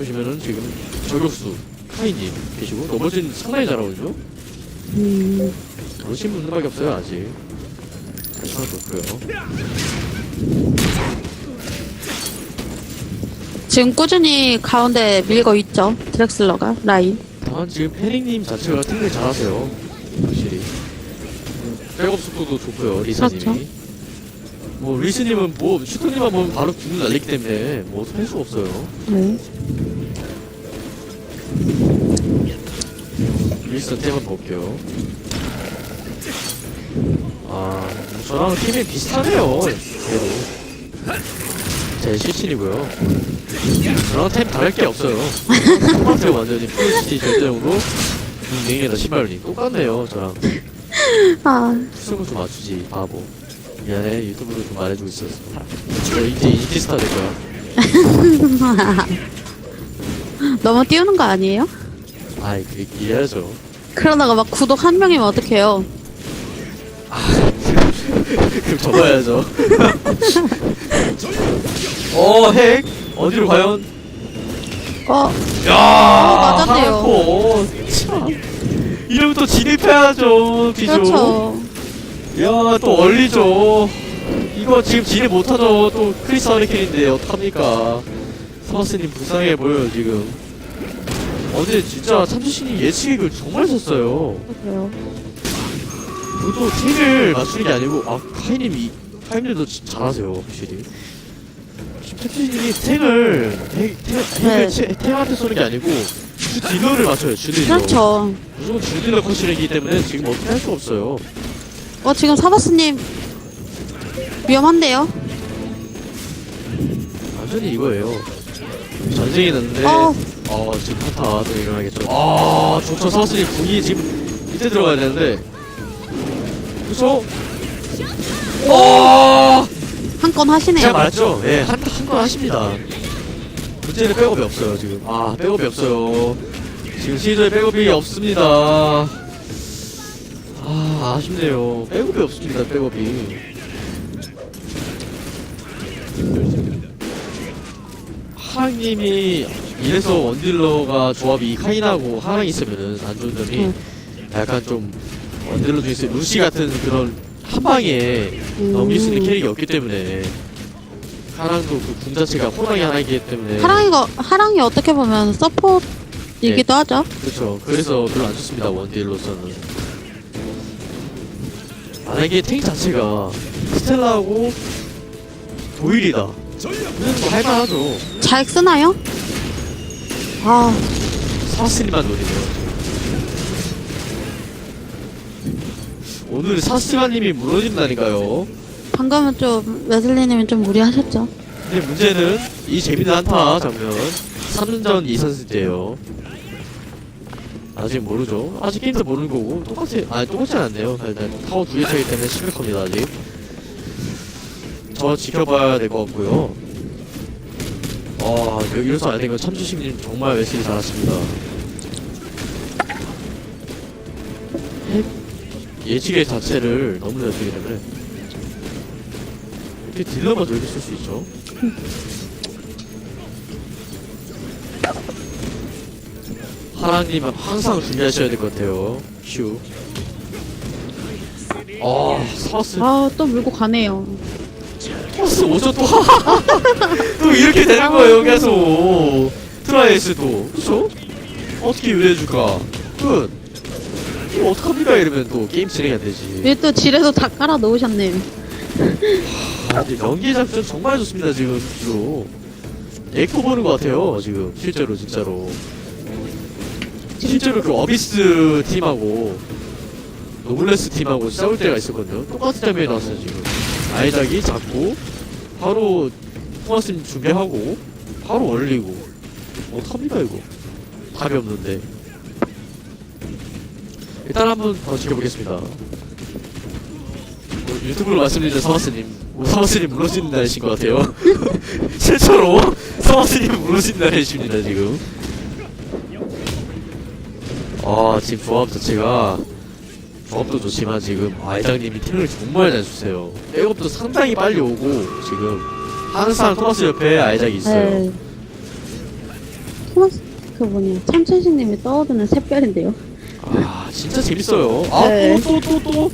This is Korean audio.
보시면은 지금 저격수 카이님 계시고 넘어진 상당히 잘하거든요. 음, 오신 분들밖에 없어요 아직. 것 같고요. 지금 꾸준히 가운데 밀고 있죠. 드렉슬러가 라인. 다만 지금 패링님 자체가 굉장히 잘하세요. 확실히. 백업 속도도 좋고요 리사님이. 그렇죠. 뭐 리스님은 뭐 슈터님만 보면 바로 죽는 날리기 때문에 뭐 어떻게 할 수가 없어요. 네. 윌슨 템은 볼게요. 아, 저랑 팀이 비슷하네요. 얘도. 제 실친이고요. 저랑 템 다를 게 없어요. 똑같아요, 완전히. 풀시티 절대적으로. 링에다 신발이 똑같네요, 저랑. 아, 좀 맞추지, 바보. 미안해, 유튜브로 좀 말해주고 있었어. 저 이제 인기스타 될 거야. 너무 띄우는 거 아니에요? 아이, 그, 이해하죠. 그러다가 막 구독 한 명이면 어떡해요. 그럼 접어야죠. 어, 핵! 어디로 과연? 어, 야, 맞았네요. 하고 참. 이러면 또 진입해야죠, 비죠. 그렇죠. 야, 또 얼리죠. 이거 지금 진입 못하죠. 또 크리스 하리케인인데 어떡합니까? 서마스님 불쌍해 보여요, 지금. 어제 진짜 참수신이 예측을 정말 썼어요. 그래요. 그것도 팀을 맞추는 게 아니고, 아, 카이님이, 카이님도 진- 잘하세요, 확실히. 참수신이 탱을, 탱, 탱, 네. 탱을 탱한테 쏘는 게 아니고, 주 딜러를 맞춰요, 주 딜러. 그렇죠. 무조건 주 딜러 컷이기 때문에 지금 어떻게 할 수가 없어요. 어, 지금 사바스님 위험한데요? 완전히 이거예요. 전쟁이 났는데, 어. 어, 지금 한타 또 일어나겠죠. 아, 조처 사슬이 궁이 지금 밑에 들어가야 되는데. 그쵸? 와! 한건 제가 하시네요. 말했죠? 예, 한, 한건 하십니다. 문제는 백업이 없어요, 지금. 아, 백업이 없어요. 지금 시저에 백업이 없습니다. 아, 아쉽네요. 백업이 없습니다, 백업이. 하랑님이 이래서 원딜러가 조합이 카인하고 하랑이 있으면은 안 좋은 점이 응. 약간 좀 원딜러 중에서 루시 같은 그런 한 방에 음. 넘길 수 있는 캐릭이 없기 때문에 하랑도 그궁 자체가 호랑이 하나이기 때문에 하랑이가, 하랑이 어떻게 보면 서포트이기도 하죠. 그렇죠 그래서 별로 안 좋습니다 원딜로서는 만약에 탱 자체가 스텔라하고 도일이다. 그건 뭐 할만하죠. 잘 쓰나요? 아, 사스리만 노리네요. 오늘 사스가님이 무너진다니까요. 방금은 좀, 웨슬리님은 좀 무리하셨죠. 근데 문제는 이 재밌는 한타 장면. 3전 2선승 때예요 아직 모르죠. 아직 게임도 모르는 거고 똑같이 아니 똑같진 않네요. 일단 타워 두개 차기 때문에 심각합니다 아직. 저 지켜봐야 될 것 같고요. 아 여기서 안 되면 참주식님 정말 열심히 잘하십니다. 핵 예측의 자체를 너무 잘 쓰기 때문에 이렇게 딜러만 쓸수 있죠 하랑님은 항상 준비하셔야 될 것 같아요. 큐. 아, 사스, 아, 또 물고 가네요. 사스 오죠 또. 또 이렇게 되는 거예요, 계속. 트라이에스도. 그쵸? 어떻게 유리해줄까? 끝. 이거 어떡합니까? 이러면 또 게임 진행이 안 되지. 왜또 지뢰도 다 깔아 놓으셨네요. 아, 연기 작전 정말 좋습니다, 지금. 실제로. 에코 보는 것 같아요, 지금. 실제로, 진짜로. 실제로 그 어비스 팀하고 노블레스 팀하고 싸울 때가 있었거든요. 똑같은 장면이 나왔어요, 지금. 아이작이 잡고, 바로 토마스님 준비하고, 바로 얼리고. 어떡합니까, 이거? 답이 없는데. 일단 한번 더 지켜보겠습니다. 뭐, 유튜브로 말씀드린 서마스님, 뭐, 서마스님 무너지는 날이신 것 같아요. 최초로 서마스님 무너지는 날이십니다, 지금. 아 지금 조합 자체가 조합도 좋지만 지금 아이장님이 템을 정말 잘 주세요 백업도 상당히 빨리 오고 지금 항상 토마스 옆에 아이작이 있어요 네. 토마스 그 뭐냐 참치신님이 떠오르는 샛별인데요. 아 진짜 재밌어요. 아 네. 또 또 또 또.